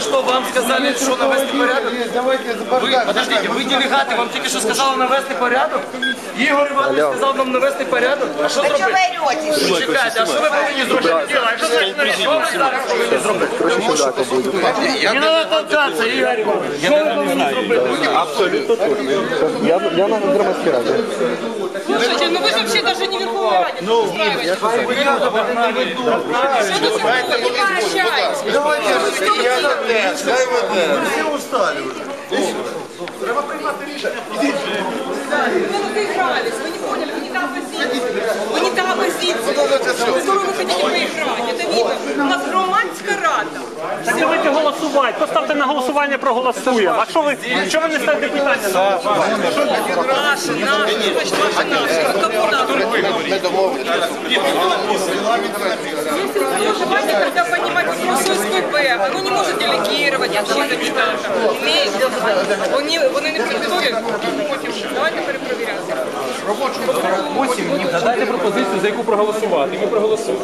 Что вам сказали, что навести порядок? Давайте за Вы, бардак. подождите, вы делегаты, вам тільки що сказали навести порядок? Ігор Іванович сказав нам навести порядок? А що Вы что зробити? беретесь? Ви Чекайте, а що ви повинні зробити? А що значить навести? Що ви зараз повинні зробити? Не треба толкатися, Ігор Іванович. Що ви повинні зробити? Я, я на громадській раді. Слушайте, ну вы же вообще даже не Верховной Раде. Ну, Что до сих пор не пообщались? Вы проигрались, вы не поняли, вы не та оппозиция. Вы не та оппозиция. В которую вы хотите проиграть. Это видно. У нас громадська рада. Так давайте голосувати. Поставте на голосування, проголосуємо. А що ви, що ви не ставите питання? Наша, наша, значит, ваша наша. Кому наша? Ну, давайте тогда понимать вопрос СПБ. Не может делегировать вообще кандидата. Имеет. Вони, вони не підходять. Давайте перепровіряти. Дайте пропозицію, за яку проголосувати. Ми проголосуємо.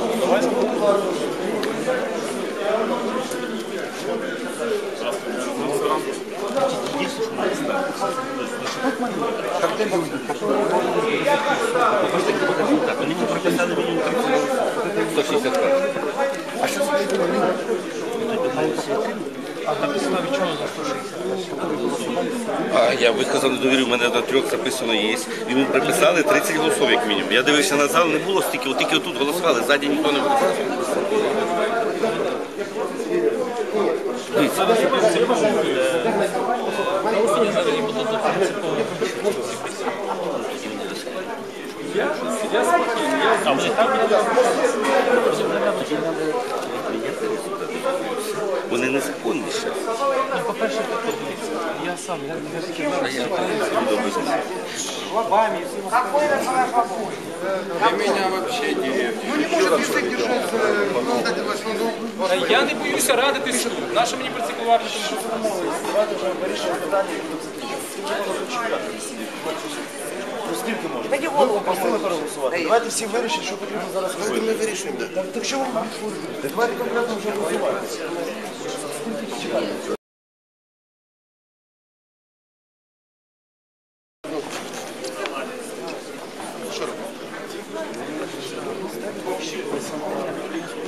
А я виказав недовіру, в мене на трьох записано є. І ми приписали 30 голосів, як мінімум. Я дивився на зал, не було стільки, от тільки отут голосували, ззаді ніхто не голосував. Вони Я сам, я я таки А я подобається. Та я не боюся радитись. Наша мені про це кулуарно Давайте голову поставили переголосувати. Давайте всі вирішимо, що потрібно зараз робити. Ми вирішимо. Так, так що ви Давайте конкретно вже голосувати. що робити?